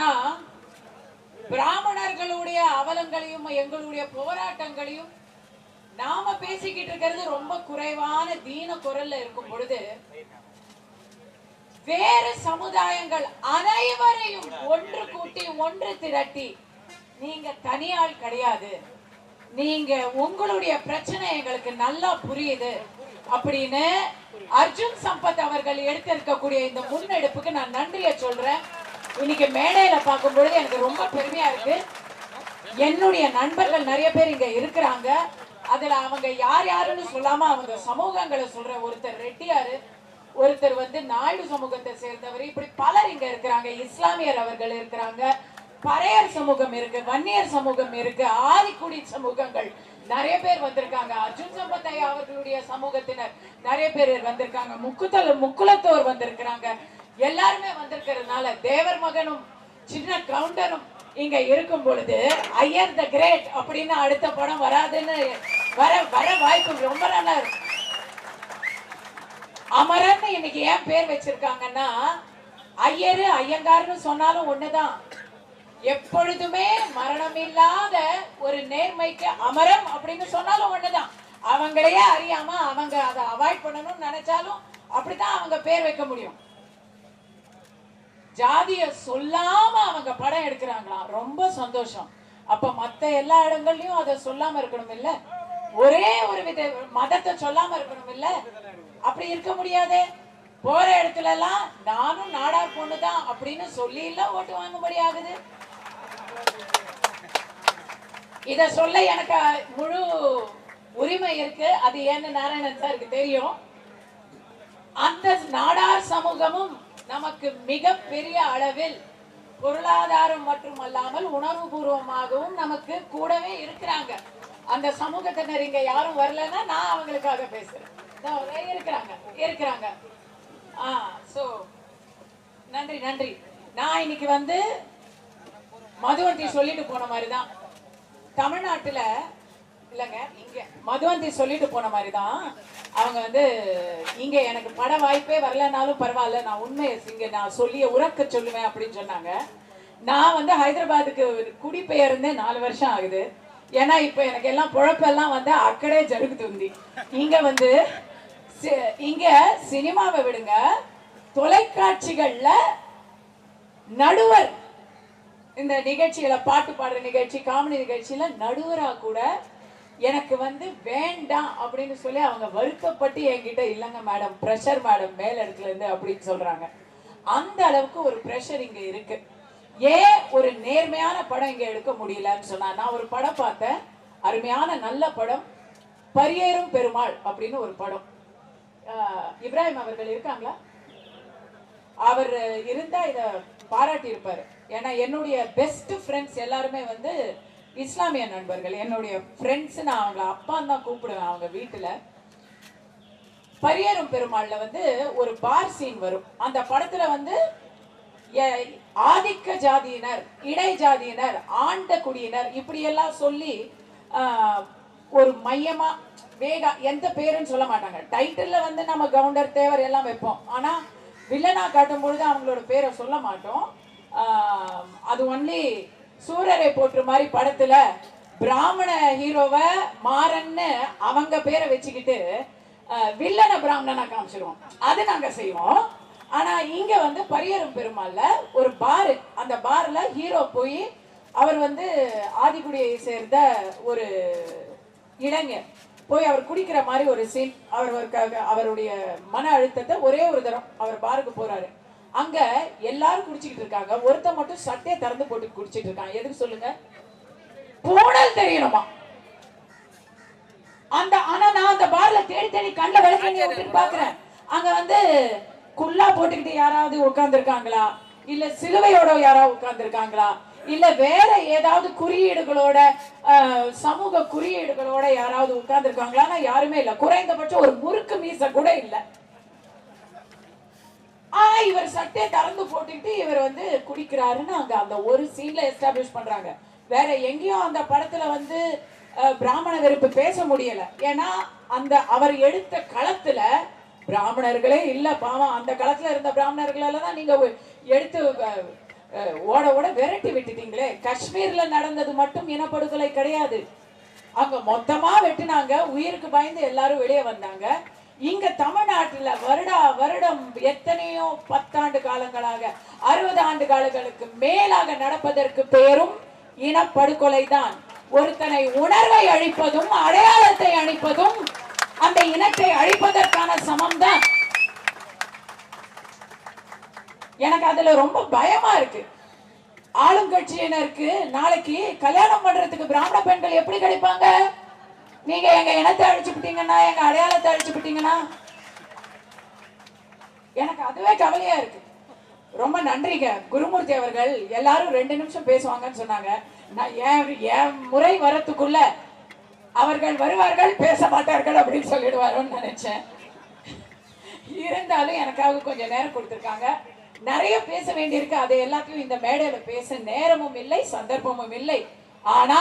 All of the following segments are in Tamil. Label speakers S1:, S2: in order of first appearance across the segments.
S1: சொன்னா பிராமணர்களுடைய அவலங்களையும் எங்களுடைய போராட்டங்களையும் நாம பேசிக்கிட்டு இருக்கிறது ரொம்ப குறைவான தீன குரல்ல இருக்கும் பொழுது வேறு சமுதாயங்கள் அனைவரையும் ஒன்று கூட்டி ஒன்று திரட்டி நீங்க தனியாள் கிடையாது. நீங்க உங்களுடைய பிரச்சனை எங்களுக்கு நல்லா புரியுது அப்படின்னு அர்ஜுன் சம்பத் அவர்கள் எடுத்திருக்கக்கூடிய இந்த முன்னெடுப்புக்கு நான் நன்றியை சொல்றேன். இன்னைக்கு மேடையில பார்க்கும் பொழுது எனக்கு ரொம்ப பெருமையா இருக்கு. என்னுடைய நண்பர்கள் நிறைய பேர் இங்க இருக்கிறாங்க. அதுல அவங்க யார் யாருன்னு சொல்லாம அவங்க சமூகங்களை சொல்ற ஒருத்தர் ரெட்டியாரு ஒருத்தர் வந்து நாயுடு சமூகத்தை சேர்ந்தவர். இப்படி பலர் இங்க இருக்கிறாங்க. இஸ்லாமியர் அவர்கள் இருக்கிறாங்க. பறையர் சமூகம் இருக்கு வன்னியர் சமூகம் இருக்கு ஆதிக்குடி சமூகங்கள் நிறைய பேர் வந்திருக்காங்க. அர்ஜுன் சம்பத்தையா அவர்களுடைய சமூகத்தினர் நிறைய பேர் வந்திருக்காங்க. முக்குத்தல முக்குலத்தோர் வந்திருக்கிறாங்க. எல்லாருமே வந்திருக்கிறதுனால தேவர் மகனும் சின்ன கவுண்டரும் இங்க இருக்கும் பொழுது ஐயர் த கிரேட் அப்படின்னு அடுத்த படம் வராதுன்னு வர வர வாய்ப்பு ரொம்ப நல்லா இருக்கும் அமரன் இன்னைக்கு ஏன் பேர் வச்சிருக்காங்கன்னா ஐயரு ஐயங்கார்னு சொன்னாலும் ஒண்ணுதான். எப்பொழுதுமே மரணம் இல்லாத ஒரு நேர்மைக்கு அமரம் அப்படின்னு சொன்னாலும் ஒண்ணுதான். அவங்களையே அறியாம அவங்க அதை அவாய்ட் பண்ணணும்னு நினைச்சாலும் அப்படிதான் அவங்க பேர் வைக்க முடியும். ஜாதிய சொல்லாம அவங்க படம் எடுக்கிறாங்களாம் ரொம்ப சந்தோஷம். அப்ப மத்த எல்லா இடங்கள்லயும் அதை சொல்லாம இருக்கணும் இல்ல? ஒரே ஒரு வித மதத்தை சொல்லாம இருக்கணும் இல்ல? அப்படி இருக்க முடியாதே. போற இடத்துல எல்லாம் நானும் நாடார் பொண்ணுதான் அப்படின்னு சொல்லி எல்லாம் ஓட்டு வாங்கும்படி ஆகுது. இத சொல்ல எனக்கு முழு உரிமை இருக்கு. அது ஏன்னு நாராயணன் சாருக்கு தெரியும். அந்த நாடார் சமூகமும் நமக்கு மிக பெரிய அளவில் பொருளாதாரம் மட்டுமல்லாமல் உணர்வுபூர்வமாகவும் நமக்கு கூடவே இருக்கிறாங்க. அந்த சமூகத்தினர் இங்க யாரும் வரலன்னா நான் அவங்களுக்காக பேசுறேன். இருக்கிறாங்க இருக்கிறாங்க. ஆ ஸோ நன்றி நன்றி. நான் இன்னைக்கு வந்து மதுவந்தி சொல்லிட்டு போன மாதிரி தான் தமிழ்நாட்டுல இல்லைங்க இங்கே மதுவந்தி சொல்லிட்டு போன மாதிரி தான் அவங்க வந்து இங்கே எனக்கு பட வாய்ப்பே வரலனாலும் பரவாயில்ல நான் உண்மையை இங்கே நான் சொல்லிய உறக்க சொல்லுவேன் அப்படின்னு சொன்னாங்க. நான் வந்து ஹைதராபாத்துக்கு குடிபெயர்ந்தே நாலு வருஷம் ஆகுது. ஏன்னா இப்போ எனக்கு எல்லாம் பொழப்பெல்லாம் வந்து அக்கடே ஜருக்குது உந்தி. இங்கே வந்து சி- சினிமாவை விடுங்க. தொலைக்காட்சிகளில் நடுவர் இந்த நிகழ்ச்சிகளை பாட்டு பாடுற நிகழ்ச்சி காமெடி நிகழ்ச்சியில நடுவராக கூட எனக்கு வந்து வேண்டாம் அப்படின்னு சொல்லி அவங்க வருத்தப்பட்டு என்கிட்ட இல்லைங்க மேடம் ப்ரெஷர் மேடம் மேல் இடத்துல இருந்து அப்படின்னு சொல்றாங்க. அந்த அளவுக்கு ஒரு ப்ரெஷர் இங்க இருக்கு. ஏன் ஒரு நேர்மையான படம் இங்க எடுக்க முடியலன்னு சொன்னா நான் ஒரு படம் பார்த்தேன். அருமையான நல்ல படம். பரியேறும் பெருமாள் அப்படின்னு ஒரு படம். இப்ராஹிம் அவர்கள் இருக்காங்களா? அவர் இருந்தா இத பாராட்டி இருப்பாரு ஏன்னா என்னுடைய பெஸ்ட் ஃப்ரெண்ட்ஸ் எல்லாருமே வந்து இஸ்லாமிய நண்பர்கள் என்னுடைய ஃப்ரெண்ட்ஸ் நான் அவங்கள அப்பான்னு தான் கூப்பிடுவேன் அவங்க வீட்டில். பரியரும் பெருமாள்ல வந்து ஒரு பார் சீன் வரும். அந்த படத்துல வந்து எ- ஆதிக்க ஜாதியினர் இடை ஜாதியினர் ஆண்ட குடியினர் இப்படி எல்லாம் சொல்லி ஒரு மையமா வேகா எந்த பேருன்னு சொல்ல மாட்டாங்க. டைட்டில்ல வந்து நம்ம கவுண்டர் தேவர் எல்லாம் வைப்போம். ஆனா வில்லனா காட்டும் பொழுது அவங்களோட பேரை சொல்ல மாட்டோம். அது ஒன்லி சூரரை போற்று மாதிரி படத்துல பிராமண ஹீரோவை மாறன்னு அவங்க பேரை வச்சுக்கிட்டு வில்லன பிராமணனா காமிச்சிருவோம். அது நாங்க செய்வோம். ஆனா இங்க வந்து பரியரும் பெருமாள்ல ஒரு பார் அந்த பார்ல ஹீரோ போய் அவர் வந்து ஆதிக்குடியை சேர்ந்த ஒரு இளைஞர் போய் அவர் குடிக்கிற மாதிரி ஒரு சீன் அவர் அவருடைய மன அழுத்தத்தை ஒரே ஒரு தரம் அவர் பாருக்கு போறாரு. அங்க எல்லாரும் குடிச்சிட்டு இருக்காங்க. ஒருத்தன் மட்டும் சட்டையை திறந்து போட்டு குடிச்சிட்டு இருக்கான். எதுக்கு சொல்லுங்க? பூனல் தெரியணுமா? அந்த ஆனா நான் அந்த பார்ல தேடி தேடி விளக்கங்க விட்டுட்டு பாக்குறேன். அங்க வந்து குல்லா போட்டுக்கிட்டு யாராவது உட்கார்ந்திருக்காங்களா? இல்ல சிலுவையோட யாராவது உட்கார்ந்திருக்காங்களா? இல்ல வேற ஏதாவது குறியீடுகளோட அஹ், சமூக குறியீடுகளோட யாராவது உட்கார்ந்திருக்காங்களான்னா யாருமே இல்ல. குறைந்தபட்சம் ஒரு முறுக்கு மீச கூட இல்ல. ஆனா இவர் சட்டையை திறந்து போட்டுக்கிட்டு இவர் வந்து குடிக்கிறாருன்னு அங்க அந்த ஒரு சீன்ல எஸ்டாப்ளிஷ் பண்றாங்க. வேற எங்கேயும் அந்த படத்துல வந்து அஹ், பிராமண வெறுப்பு பேச முடியல. ஏன்னா அந்த அவர் எடுத்த களத்துல பிராமணர்களே இல்ல பாவம். அந்த களத்துல இருந்த பிராமணர்களால தான் நீங்க எடுத்து ஓட ஓட விரட்டி விட்டுட்டீங்களே. காஷ்மீர்ல நடந்தது மட்டும் இனப்படுகொலை கிடையாது. அங்க மொத்தமா வெட்டினாங்க. உயிருக்கு பயந்து எல்லாரும் வெளியே வந்தாங்க. இங்க தமிழ்நாட்டில் வருடா வருடம் எத்தனையோ பத்தாண்டு காலங்களாக அறுபது ஆண்டு காலங்களுக்கு மேலாக நடப்பதற்கு பெயரும் இனப்படுகொலை தான் ஒருத்தனை உணர்வை அழிப்பதும் அடையாளத்தை அழிப்பதும் அந்த இனத்தை அழிப்பதற்கான சமம் தான் எனக்கு அதுல ரொம்ப பயமா இருக்கு. ஆளுங்கட்சியினருக்கு நாளைக்கு கல்யாணம் பண்றதுக்கு பிராமண பெண்கள் எப்படி கிடைப்பாங்க? நீங்க எங்க இனத்தை அழிச்சு விட்டீங்கன்னா எங்க அடையாளத்தை அழிச்சு விட்டீங்கன்னா எனக்கு அதுவே கவலையா இருக்கு. ரொம்ப நன்றிங்க. குருமூர்த்தி அவர்கள் எல்லாரும் ரெண்டு நிமிஷம் பேசுவாங்கன்னு சொன்னாங்க. நான் என் என் முறை வரத்துக்குள்ள அவர்கள் வருவார்கள் பேச மாட்டார்கள் அப்படின்னு சொல்லிடுவாரோன்னு நினைச்சேன். இருந்தாலும் எனக்காக கொஞ்சம் நேரம் கொடுத்துருக்காங்க. நிறைய பேச வேண்டியிருக்கு. அதை எல்லாத்தையும் இந்த மேடையில பேச நேரமும் இல்லை சந்தர்ப்பமும் இல்லை. ஆனா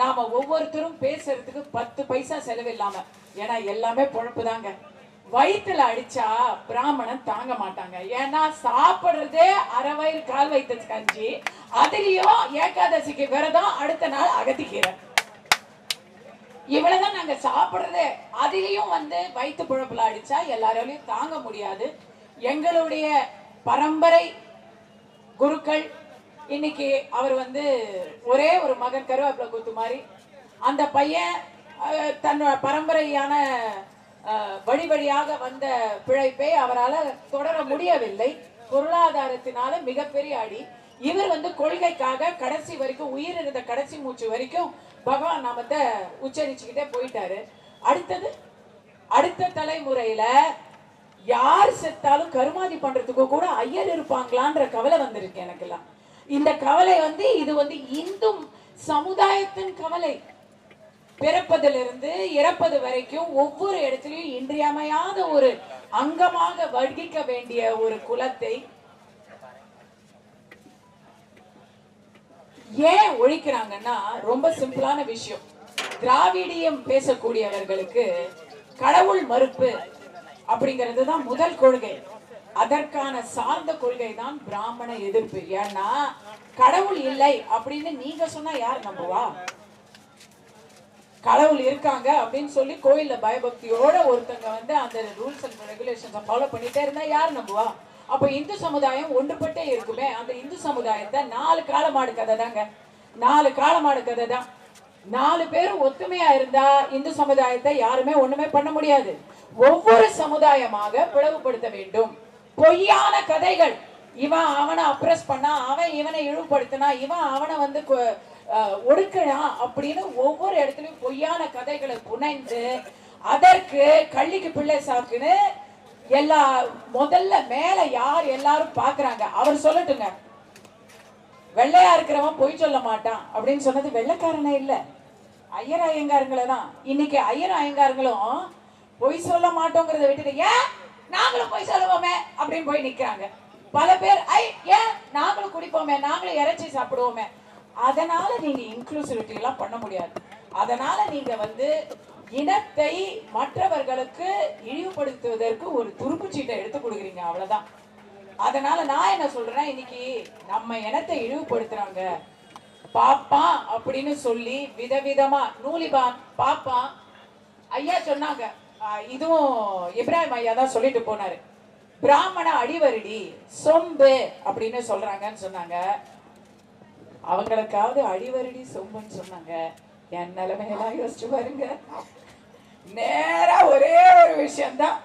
S1: நாம ஒவ்வொருத்தரும் பேசுறதுக்கு பத்து பைசா செலவில்லாம ஏன்னா எல்லாமே பொழப்பு தாங்க. வயிற்றுல அடிச்சா பிராமணன் தாங்க மாட்டாங்க. ஏன்னா சாப்பிடுறதே அரை வயிறு கால் வயிற்று கஞ்சி அதுலயும் ஏகாதசிக்கு விரதம் அடுத்த நாள் அகத்திக்கீரை. இவ்வளவுதான் நாங்க சாப்பிடுறதே. அதுலயும் வந்து வயிற்று புழப்புல அடிச்சா எல்லாராலையும் தாங்க முடியாது. எங்களுடைய பரம்பரை குருக்கள் இன்னைக்கு அவர் வந்து ஒரே ஒரு மகன் கருவேப்பிலை குத்து மாதிரி. அந்த பையன் தன்னோட பரம்பரையான வழி வழியாக வந்த பிழைப்பை அவரால் தொடர முடியவில்லை. பொருளாதாரத்தினால மிகப்பெரிய அடி. இவர் வந்து கொள்கைக்காக கடைசி வரைக்கும் உயிர் இருந்த கடைசி மூச்சு வரைக்கும் பகவான் நாமத்தை உச்சரிச்சுக்கிட்டே போயிட்டாரு. அடுத்தது அடுத்த தலைமுறையில யார் செத்தாலும் கருமாதி பண்றதுக்கு கூட ஐயர் இருப்பாங்களான்ற கவலை வந்திருக்கு எனக்கெல்லாம். இந்த கவலை வந்து இது வந்து இந்து சமுதாயத்தின் கவலை. பிறப்பதிலிருந்து இறப்பது வரைக்கும் ஒவ்வொரு இடத்துலையும் இன்றியமையாத ஒரு அங்கமாக வடிக்க வேண்டிய ஒரு குலத்தை ஏன் ஒழிக்கிறாங்கன்னா ரொம்ப சிம்பிளான விஷயம். திராவிடியம் பேசக்கூடியவர்களுக்கு கடவுள் மறுப்பு அப்படிங்கிறது தான் முதல் கொள்கை. அதற்கான சார்ந்த கொள்கை தான் பிராமண எதிர்ப்பு. ஏன்னா கடவுள் இல்லை அப்படின்னு நீங்க சொன்னா யார் நம்புவா? கடவுள் இருக்காங்க அப்படின்னு சொல்லி கோயில்ல பயபக்தியோட ஒருத்தங்க வந்து அந்த ரூல்ஸ் அண்ட் ரெகுலேஷன்ஸை ஃபாலோ பண்ணிட்டே இருந்தா யார் நம்புவா? அப்போ இந்து சமுதாயம் ஒன்றுபட்டே இருக்குமே. அந்த இந்து சமுதாயத்தை நாலு காலமாடு கதை தாங்க. நாலு காலமாடு கதை தான். நாலு பேரும் ஒத்துமையா இருந்தா இந்து சமுதாயத்தை யாருமே ஒண்ணுமே பண்ண முடியாது. ஒவ்வொரு சமுதாயமாக பிளவுபடுத்த வேண்டும். பொய்யான கதைகள். இவன் அவனை அப்ரஸ் பண்ணா அவன் இவனை இழிவுபடுத்தினா இவன் அவனை வந்து கொ- அப்படின்னு ஒவ்வொரு இடத்துலயும் பொய்யான கதைகளை புனைந்து அதற்கு கள்ளிக்கு பிள்ளை சாக்குன்னு எல்லா முதல்ல மேல யார் எல்லாரும் பாக்குறாங்க. அவர் சொல்லட்டுங்க. வெள்ளையா இருக்கிறவன் பொய் சொல்ல மாட்டான் அப்படின்னு சொன்னது வெள்ளைக்காரனே இல்ல. ஐயர் ஐயங்காரங்களை தான். இன்னைக்கு ஐயர் ஐயங்காரங்களும் பொய் சொல்ல மாட்டோங்கிறத விட்டுட்டு ஏன் நாங்களும் போய் சொல்லுவோமே அப்படின்னு போய் நிக்கிறாங்க. பல பேர் ஐ ஏன் நாங்களும் குடிப்போமே? நாங்களும் இறைச்சி சாப்பிடுவோமே? அதனால நீங்க இன்க்ளூசிவிட்டி எல்லாம் பண்ண முடியாது. அதனால நீங்க வந்து இனத்தை மற்றவர்களுக்கு இழிவுபடுத்துவதற்கு ஒரு துருப்புச்சீட்டை எடுத்து கொடுக்குறீங்க அவ்வளவுதான். அதனால நான் என்ன சொல்றேன் இன்னைக்கு நம்ம இனத்தை இழிவுபடுத்துறாங்க பாப்பான் அப்படின்னு சொல்லி விதவிதமா நூலிபான் பாப்பான் ஐயா சொன்னாங்க. இதுவும் இப்ராஹிம் ஐயா தான் சொல்லிட்டு போனாரு. பிராமண அடிவருடி சொம்பு அப்படின்னு சொல்றாங்கன்னு சொன்னாங்க. அவங்களுக்காவது அடிவருடி சொம்புன்னு சொன்னாங்க. என் நிலைமையெல்லாம் யோசிச்சு பாருங்க. நேரா ஒரே ஒரு விஷயம்தான்.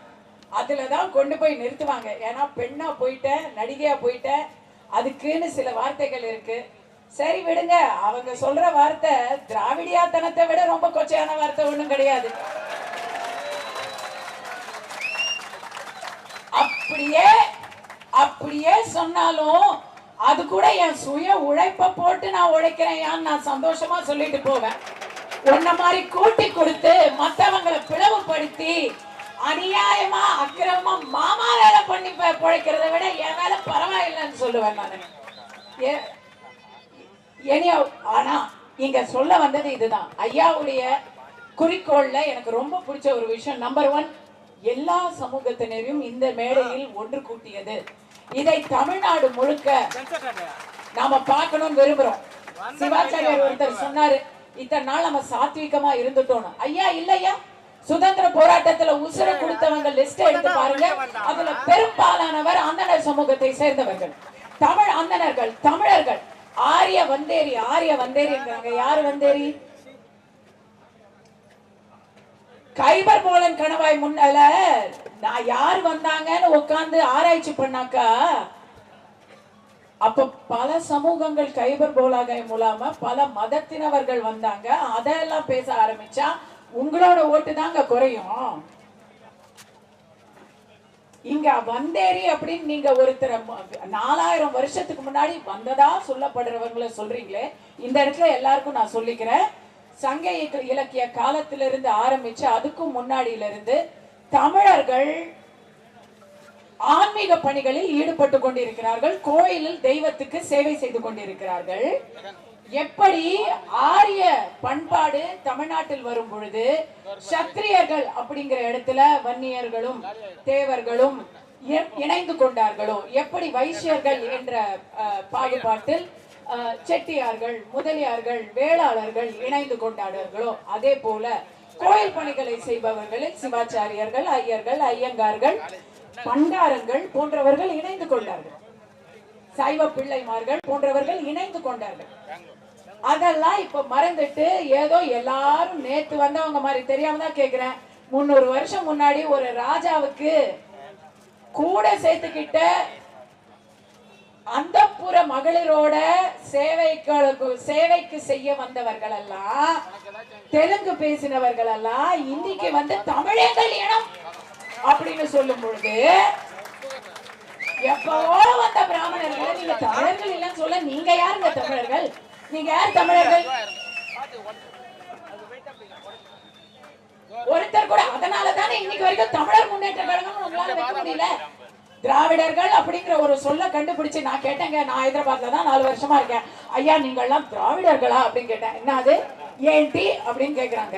S1: அதுல தான் கொண்டு போய் நிறுத்துவாங்க. ஏன்னா பெண்ணா போயிட்டேன் நடிகையா போயிட்டேன் அதுக்குன்னு சில வார்த்தைகள் இருக்கு. சரி விடுங்க. அவங்க சொல்ற வார்த்தை திராவிடியாத்தனத்தை விட ரொம்ப கொச்சையான வார்த்தை ஒன்றும் கிடையாது. அப்படியே அப்படியே சொன்னாலும் அது கூட என் சுய உழைப்ப போட்டு நான் உழைக்கிறேன் நான் சந்தோஷமா சொல்லிட்டு போவேன். உன்ன மாதிரி கூட்டி கொடுத்து மத்தவங்களை பிளவுபடுத்தி அநியாயமா அக்கிரமமா மாமா வேலை பண்ணி பிழைக்கிறத விட என் வேலை பரவாயில்லைன்னு சொல்லுவேன் நான். எனியோ ஆனா இங்க சொல்ல வந்தது இதுதான். ஐயாவுடைய குறிக்கோள்ல எனக்கு ரொம்ப பிடிச்ச ஒரு விஷயம். நம்பர் ஒன் எல்லா சமூகத்தினரையும் இந்த மேடையில் ஒன்று கூட்டியது. இதை தமிழ்நாடு முழுக்க நாம பார்க்கணும்னு விரும்புறோம். சிவாச்சாரியர் ஒருத்தர் சொன்னாரு இத்தனை நாள் நம்ம சாத்விகமா இருந்துட்டோம் ஐயா இல்லையா? சுதந்திர போராட்டத்துல உசுர கொடுத்தவங்க லிஸ்ட் எடுத்து பாருங்க. அதுல பெரும்பாலானவர் அந்தனர் சமூகத்தை சேர்ந்தவர்கள். தமிழ் அந்தணர்கள் தமிழர்கள். ஆரிய வந்தேரி ஆரிய வந்தேரிங்கிறாங்க யாரு வந்தேரி? கைபர் போலன் கணவாய் முன்னால நான் யார் வந்தாங்கன்னு உட்காந்து ஆராய்ச்சி பண்ணாக்கா அப்ப பல சமூகங்கள் கைபர் போலாகை மூலமா பல மதத்தினவர்கள் வந்தாங்க. அதெல்லாம் பேச ஆரம்பிச்சா உங்களோட ஓட்டு தாங்க குறையும். இங்க வந்தேரி அப்படின்னு நீங்க ஒருத்தர் நாலாயிரம் வருஷத்துக்கு முன்னாடி வந்ததா சொல்லப்படுறவங்களை சொல்றீங்களே இந்த இடத்துல எல்லாருக்கும் நான் சொல்லிக்கிறேன். சங்க இலக்கிய காலத்திலிருந்து ஆரம்பிச்சு அதுக்கும் முன்னாடியிலிருந்து தமிழர்கள் ஆன்மீக பணிகளில் ஈடுபட்டு கொண்டிருக்கிறார்கள். கோயிலில் தெய்வத்துக்கு சேவை செய்து கொண்டிருக்கிறார்கள். எப்படி ஆரிய பண்பாடு தமிழ்நாட்டில் வரும் பொழுது சத்திரியர்கள் அப்படிங்கிற இடத்துல வன்னியர்களும் தேவர்களும் இணைந்து கொண்டார்களோ? எப்படி வைசியர்கள் என்ற பாகுபாட்டில் செட்டியார்கள் முதலியார்கள் வேளாளர்கள் இணைந்து கொண்டாடுவார்களோ அதே போல கோயில் பணிகளை செய்பவர்களில் சிவாச்சாரியர்கள் ஐயர்கள் ஐயங்கார்கள் பண்டாரங்கள் போன்றவர்கள் இணைந்து கொண்டார்கள். சைவ பிள்ளைமார்கள் போன்றவர்கள் இணைந்து கொண்டார்கள். அதெல்லாம் இப்ப மறந்துட்டு ஏதோ எல்லாரும் நேத்து வந்தவங்க மாதிரி தெரியாம தான் கேக்குறேன். முன்னூறு வருஷம் முன்னாடி ஒரு ராஜாவுக்கு கூட சேர்த்துக்கிட்ட அந்தப்புற மகளிரோட சேவைக்கு சேவைக்கு செய்ய வந்தவர்கள் எல்லாம் தெலுங்கு பேசினவர்கள் எல்லாம் இன்னைக்கு வந்து தமிழர்கள் இனம் அப்படின்னு சொல்லும் பொழுது எப்பவோ வந்த பிராமணர்களை நீங்க தமிழர்கள் இல்லைன்னு சொல்ல நீங்க யாருங்க தமிழர்கள்? நீங்க யார் தமிழர்கள்? ஒருத்தர் கூட அதனாலதானே இன்னைக்கு வரைக்கும் தமிழர் முன்னேற்ற கழகம் உங்களால வைக்க முடியல. திராவிடர்கள் அப்படிங்கிற ஒரு சொல்ல கண்டுபிடிச்சு நான் கேட்டேங்க. நான் ஹைதராபாத்ல தான் நாலு வருஷமா இருக்கேன். ஐயா நீங்க எல்லாம் திராவிடர்களா அப்படின்னு கேட்டேன். என்ன அது? ஏன்டி அப்படின்னு கேக்குறாங்க.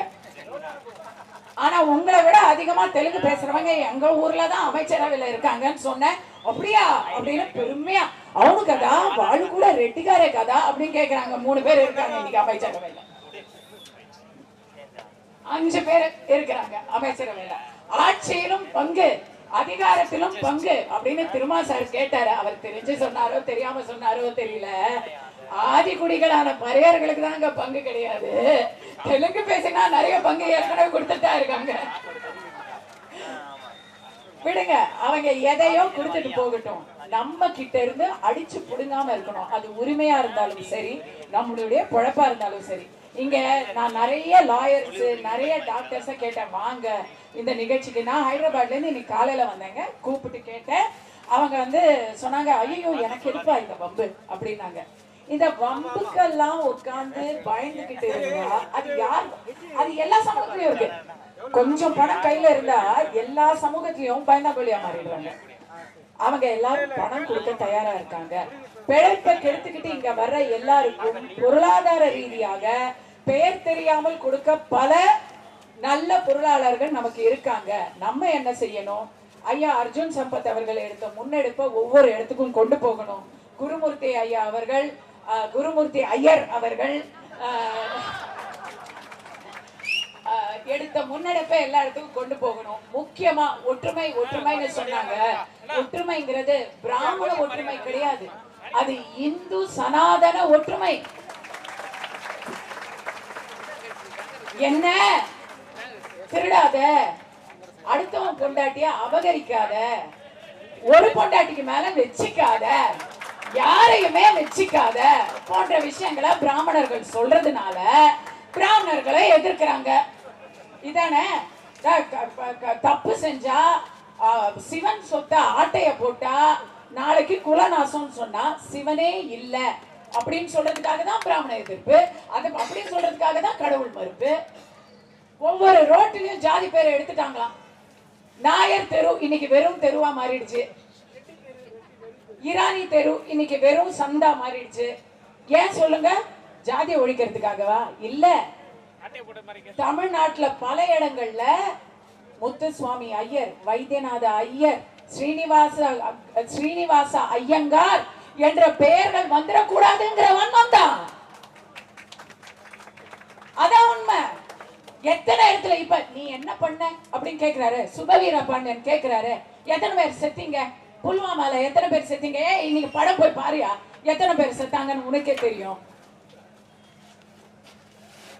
S1: ஆனா உங்களை விட அதிகமா தெலுங்கு பேசுறவங்க எங்க ஊர்ல தான் அமைச்சரவையில இருக்காங்கன்னு சொன்னேன். அப்படியா? அப்படின்னு பெருமையா. அவனு கதா வாழு கூட ரெட்டிக்காரே கதா அப்படின்னு கேக்குறாங்க. மூணு பேர் இருக்காங்க இன்னைக்கு அமைச்சரவையில. அஞ்சு பேர் இருக்கிறாங்க அமைச்சரவையில. ஆட்சியிலும் பங்கு. அதிகாரத்திலும் பங்கு அப்படின்னு திருமா சார் கேட்டாரு. அவர் தெரிஞ்சு சொன்னாரோ தெரியாம சொன்னாரோ தெரியல. ஆதிக்குடிகளான பறையர்களுக்கு தாங்க பங்கு கிடையாது. தெலுங்கு பேசினா நிறைய பங்கு ஏற்கனவே கொடுத்துட்டா இருக்காங்க. விடுங்க அவங்க எதையோ கொடுத்துட்டு போகட்டும். நம்ம கிட்ட இருந்து அடிச்சு புடுங்காம இருக்கணும். அது உரிமையா இருந்தாலும் சரி நம்மளுடைய பொழப்பா இருந்தாலும் சரி. இங்க நான் நிறைய லாயர்ஸ் நிறைய டாக்டர்ஸ கேட்டேன் வாங்க இந்த நிகழ்ச்சிக்கு. நான் ஹைதராபாத்ல இருந்து இன்னைக்கு காலையில வந்தேங்க கூப்பிட்டு கேட்டேன். அவங்க வந்து சொன்னாங்க ஐயோ எனக்கு இருப்பா இந்த வம்பு? அப்படின்னாங்க. இந்த வம்புக்கெல்லாம் உட்கார்ந்து பயந்துகிட்டு இருந்தா அது யார்? அது எல்லா சமூகத்திலயும் இருக்கு. கொஞ்சம் பணம் கையில இருந்தா எல்லா சமூகத்திலயும் பயந்தாங்கொழியா மாறிடுறாங்க. அவங்க எல்லாரும் பணம் கொடுக்க தயாரா இருக்காங்க. பிழைப்பை கெடுத்துக்கிட்டு இங்க வர்ற எல்லாருக்கும் பொருளாதார ரீதியாக பெயர் தெரியாமல் கொடுக்க பல நல்ல பொருளாளர்கள் நமக்கு இருக்காங்க. நம்ம என்ன செய்யணும்? ஐயா அர்ஜுன் சம்பத் அவர்கள் எடுத்த முன்னெடுப்பை ஒவ்வொரு இடத்துக்கும் கொண்டு போகணும். குருமூர்த்தி ஐயா அவர்கள் குருமூர்த்தி ஐயர் அவர்கள் ஆஹ் எடுத்த முன்னெடுப்பை எல்லா இடத்துக்கும் கொண்டு போகணும். முக்கியமா ஒற்றுமை ஒற்றுமைன்னு சொன்னாங்க. ஒற்றுமைங்கிறது பிராமண ஒற்றுமை கிடையாது. அது இந்து சனாதன ஒற்றுமை. என்ன? திருடாத. அடுத்தவன் பொண்டாட்டிய அபகரிக்காத. ஒரு பொண்டாட்டிக்கு மேல வச்சுக்காத. யாரையுமே வச்சுக்காத. போன்ற விஷயங்களை பிராமணர்கள் சொல்றதுனால பிராமணர்களை எதிர்க்கிறாங்க. இதானே? த- தப்பு செஞ்சா சிவன் சொத்த ஆட்டைய போட்டா நாளைக்கு குலநாசம்னு சொன்னா சிவனே இல்லை. அப்படின்னு சொல்றதுக்காக தான் பிராமண எதிர்ப்பு. அது அப்படின்னு சொல்றதுக்காக தான் கடவுள் மறுப்பு. ஒவ்வொரு ரோட்டிலையும் ஜாதி பேரை எடுத்துட்டாங்களாம். நாயர் தெரு இன்னைக்கு வெறும் தெருவா மாறிடுச்சு. இரானி தெரு இன்னைக்கு வெறும் சந்தா மாறிடுச்சு. ஏன் சொல்லுங்க? ஜாதியை ஒழிக்கிறதுக்காகவா? இல்ல. தமிழ்நாட்டுல பல இடங்கள்ல முத்துசுவாமி ஐயர் வைத்தியநாத ஐயர் ஸ்ரீனிவாச ஸ்ரீனிவாச ஐயங்கார் என்ற பெயர்கள் வந்துடக்கூடாதுங்கிற வண்ணம் தான். அதான் உண்மை. எத்தனை இடத்துல இப்ப நீ என்ன பண்ண அப்படின்னு கேக்குறாரு. சுபவீர பாண்டியன் கேக்குறாரு. எத்தனை பேர் செத்தீங்க? புல்வாமால எத்தனை பேர் செத்தீங்க? ஏ இன்னைக்கு படம் போய் பாரியா. எத்தனை பேர் செத்தாங்கன்னு உனக்கே தெரியும்.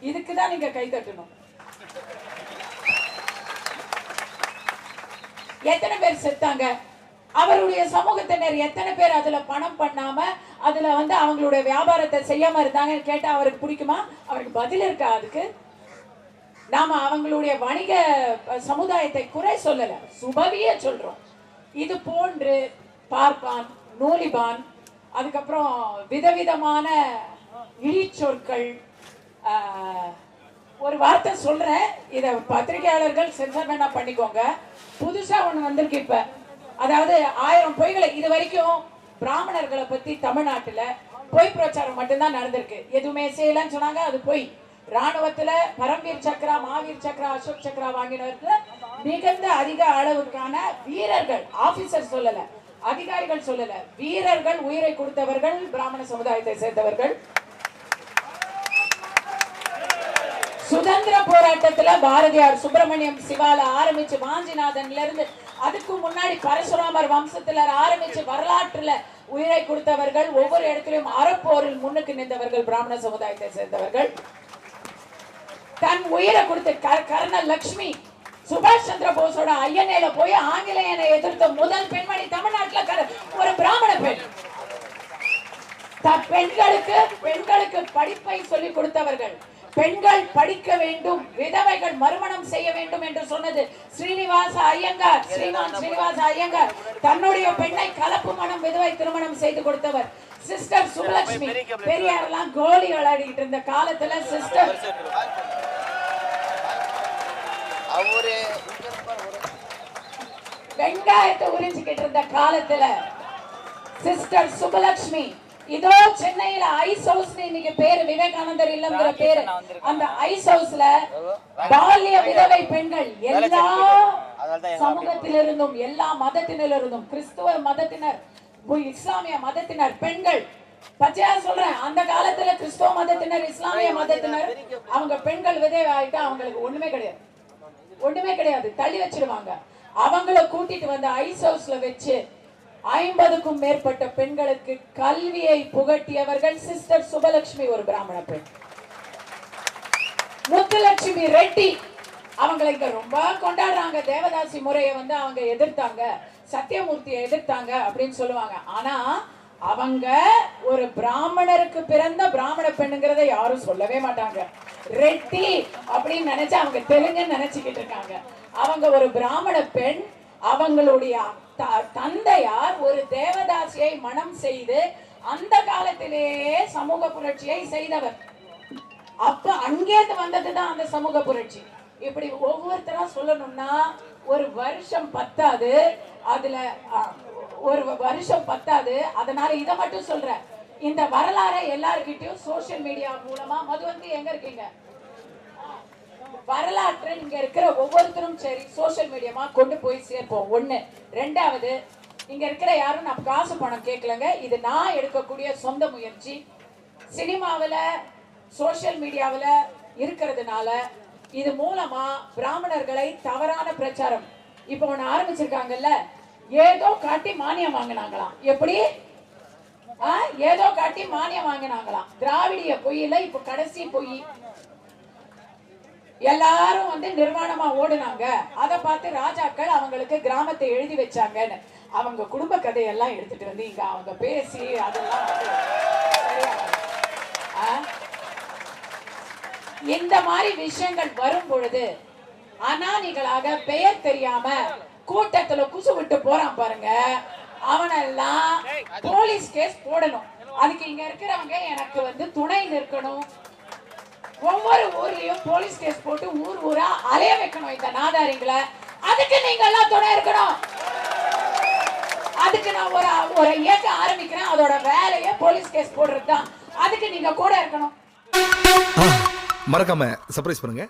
S1: இதுக்குதான் நீங்க கை தட்டணும். எத்தனை பேர் செத்தாங்க? அவருடைய சமூகத்தினர் எத்தனை பேர் அதுல பணம் பண்ணாம அதுல வந்து அவங்களுடைய வியாபாரத்தை செய்யாம இருந்தாங்கன்னு கேட்டா அவருக்கு பிடிக்குமா? அவருக்கு பதில் இருக்கா அதுக்கு? நாம அவங்களுடைய வணிக சமுதாயத்தை குறை சொல்லல சுபவிய சொல்றோம். இது போன்று பார்ப்பான் நூலிபான் அதுக்கப்புறம் விதவிதமான இழிச்சொற்கள் ஒரு வார்த்தை சொல்றேன். இதை பத்திரிகையாளர்கள் சென்சார் வேணா பண்ணிக்கோங்க. புதுசா ஒன்று வந்திருக்கு இப்போ. அதாவது ஆயிரம் பொய்களை இது வரைக்கும் பிராமணர்களை பத்தி தமிழ்நாட்டுல பொய் பிரச்சாரம் மட்டும்தான் நடந்திருக்கு. எதுவுமே செய்யலன்னு சொன்னாங்க அது பொய். ராணுவத்துல பரம்வீர் சக்ரா மாவீர் சக்ரா அசோக் சக்ரா வாங்கினவர்கள் மிகுந்த அதிக அளவுக்கான வீரர்கள் ஆபீசர் சொல்லல அதிகாரிகள் சொல்லல வீரர்கள் உயிரை கொடுத்தவர்கள் பிராமண சமுதாயத்தை சேர்ந்தவர்கள். சுதந்திர போராட்டத்துல பாரதியார் சுப்பிரமணியம் சிவால ஆரம்பிச்சு வாஞ்சிநாதன்ல இருந்து அதுக்கு முன்னாடி பரசுராமர் வம்சத்துல ஆரம்பிச்சு வரலாற்றுல உயிரை கொடுத்தவர்கள் ஒவ்வொரு இடத்திலும் அறப்போரில் முன்னுக்கு நின்றவர்கள் பிராமண சமுதாயத்தை சேர்ந்தவர்கள். தன் உயிரை கொடுத்து கர்ண லக்ஷ்மி சுபாஷ் சந்திர போஸோட ஐயனையில போய் ஆங்கிலேயனை எதிர்த்த முதல் பெண்மணி தமிழ்நாட்டுல ஒரு பிராமண பெண். த- பெண்களுக்கு பெண்களுக்கு படிப்பை சொல்லிக் கொடுத்தவர்கள். பெண்கள் படிக்க வேண்டும் விதவைகள் மறுமணம் செய்ய வேண்டும் என்று சொன்னது ஸ்ரீனிவாச ஐயங்கார் ஸ்ரீமான் ஸ்ரீனிவாச ஐயங்கார். தன்னுடைய பெண்ணை கலப்பு மனம் விதவை திருமணம் செய்து கொடுத்தவர். சிஸ்டர் சுபலட்சுமி பெரியாரெல்லாம் கோலி விளையாடிட்டு இருந்த காலத்துல சிஸ்டர் வெங்காயத்தை உறிஞ்சிக்கிட்டு இருந்த காலத்துல சிஸ்டர் சுபலட்சுமி இதோ சென்னையில ஐஸ் ஹவுஸ் இன்னைக்கு பேரு விவேகானந்தர் இல்லம்ங்கிற பேரு. அந்த ஐஸ் ஹவுஸ்ல பால்ய விதவை பெண்கள் எல்லா சமூகத்திலிருந்தும் எல்லா மதத்தினரிலிருந்தும் கிறிஸ்துவ மதத்தினர் இஸ்லாமிய மதத்தினர் பெண்கள். பச்சையா சொல்றேன் அந்த காலத்துல கிறிஸ்துவ மதத்தினர் இஸ்லாமிய மதத்தினர் அவங்க பெண்கள் விதவை ஆயிட்டா அவங்களுக்கு ஒண்ணுமே கிடையாது. ஒண்ணுமே கிடையாது. தள்ளி வச்சிருவாங்க. அவங்கள கூட்டிட்டு வந்து ஐஸ் ஹவுஸ்ல வச்சு ஐம்பதுக்கும் மேற்பட்ட பெண்களுக்கு கல்வியை புகட்டியவர்கள் சிஸ்டர் சுபலட்சுமி ஒரு பிராமண பெண். முத்துலட்சுமி ரெட்டி அவங்களை இங்க ரொம்ப கொண்டாடுறாங்க. தேவதாசி முறையை வந்து அவங்க எதிர்த்தாங்க. சத்தியமூர்த்தியை எதிர்த்தாங்க அப்படின்னு சொல்லுவாங்க. ஆனா அவங்க ஒரு பிராமணருக்கு பிறந்த பிராமண பெண்ணுங்கிறத யாரும் சொல்லவே மாட்டாங்க. ரெட்டி அப்படின்னு நினைச்சு அவங்க தெலுங்குன்னு நினைச்சுக்கிட்டு இருக்காங்க. அவங்க ஒரு பிராமண பெண். அவங்களுடைய தந்தையார் ஒரு தேவதாசியை மனம் செய்து அந்த காலத்திலேயே சமூக புரட்சியை செய்தவர். அப்ப அங்கேருந்து வந்ததுதான் அந்த சமூக புரட்சி. இப்படி ஒவ்வொருத்தரா சொல்லணும்னா ஒரு வருஷம் பத்தாது அதுல ஒரு வருஷம் பத்தாது அதனால இதை மட்டும் சொல்றேன். இந்த வரலாறை எல்லார்கிட்டயும் சோஷியல் மீடியா மூலமா மது வந்து எங்க இருக்கீங்க? வரலாற்றை இங்க இருக்கிற ஒவ்வொருத்தரும் சரி சோஷியல் மீடியமா கொண்டு போய் சேர்ப்போம். ஒண்ணு. ரெண்டாவது இங்க இருக்கிற யாரும் நான் காசு பணம் கேட்கலங்க. இது நான் எடுக்கக்கூடிய சொந்த முயற்சி. சினிமாவில் சோஷியல் மீடியாவில் இருக்கிறதுனால இது மூலமா பிராமணர்களை தவறான பிரச்சாரம். இப்போ ஒன்று ஆரம்பிச்சிருக்காங்கல்ல. ஏதோ காட்டி மானியம் வாங்கினாங்களாம். எப்படி? ஆ, ஏதோ காட்டி மானியம் வாங்கினாங்களாம். திராவிடிய பொய்யில இப்போ கடைசி பொய். எல்லாரும் வந்து நிர்வாணமா ஓடுனாங்க. அதை பார்த்து ராஜாக்கள் அவங்களுக்கு கிராமத்தை எழுதி வச்சாங்கன்னு. அவங்க குடும்ப கதையெல்லாம் எடுத்துட்டு வந்து இங்க அவங்க பேசி அதெல்லாம்? இந்த மாதிரி விஷயங்கள் வரும் பொழுது அனானிகளாக பெயர் தெரியாம கூட்டத்துல குசு விட்டு போறான் பாருங்க. அவனெல்லாம் போலீஸ் கேஸ் போடணும். அதுக்கு இங்க இருக்கிறவங்க எனக்கு வந்து துணை நிற்கணும். ஒவ்வொரு ஊர்லயும் போலீஸ் கேஸ் போட்டு ஊர் ஊரா அலைய வைக்கணும் இந்த நாதாரிங்களை அதுக்கு நீங்க எல்லாம் துணை இருக்கணும். அதுக்கு நான் ஒரு ஒரு இயக்கம் ஆரம்பிக்கிறேன். அதோட வேலையை போலீஸ் கேஸ் போடுறது தான் அதுக்கு நீங்க கூட இருக்கணும்.
S2: மறக்காம சர்ப்ரைஸ் பண்ணுங்க.